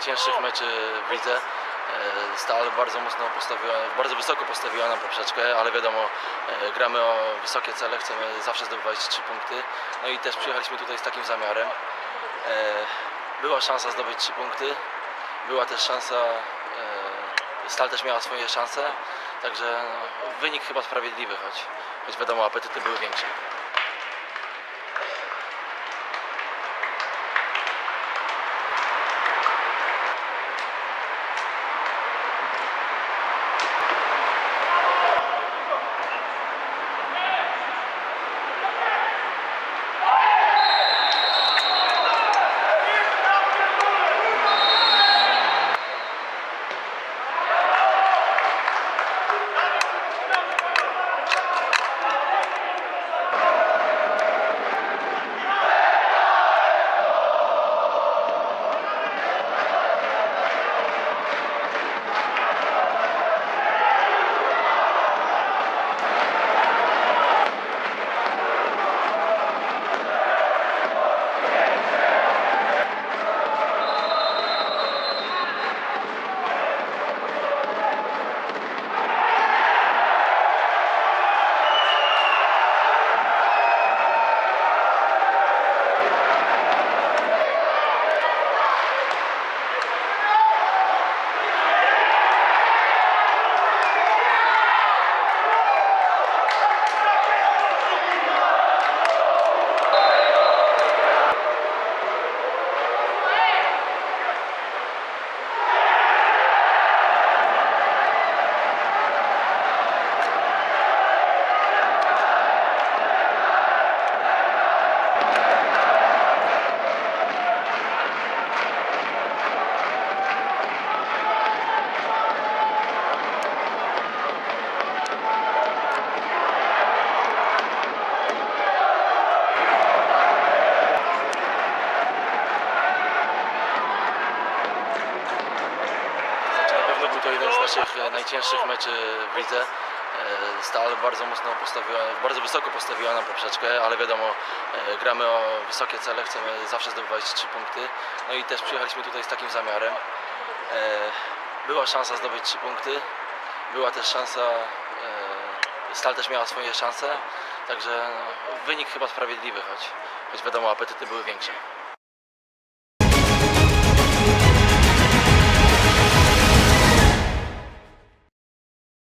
najcięższych meczy w lidze. Stal bardzo mocno postawiła, bardzo wysoko postawiła nam poprzeczkę, ale wiadomo, e, gramy o wysokie cele, chcemy zawsze zdobywać trzy punkty. No i też przyjechaliśmy tutaj z takim zamiarem. E, Była szansa zdobyć trzy punkty, była też szansa, e, Stal też miała swoje szanse, także no, wynik chyba sprawiedliwy, choć, choć wiadomo, apetyty były większe. E, najcięższych meczy w lidze. E, Stal bardzo mocno postawiła, bardzo wysoko postawiła nam poprzeczkę, ale wiadomo, e, gramy o wysokie cele, chcemy zawsze zdobywać trzy punkty. No i też przyjechaliśmy tutaj z takim zamiarem. E, Była szansa zdobyć trzy punkty, była też szansa, Stal też miała swoje szanse, także no, wynik chyba sprawiedliwy, choć, choć wiadomo, apetyty były większe.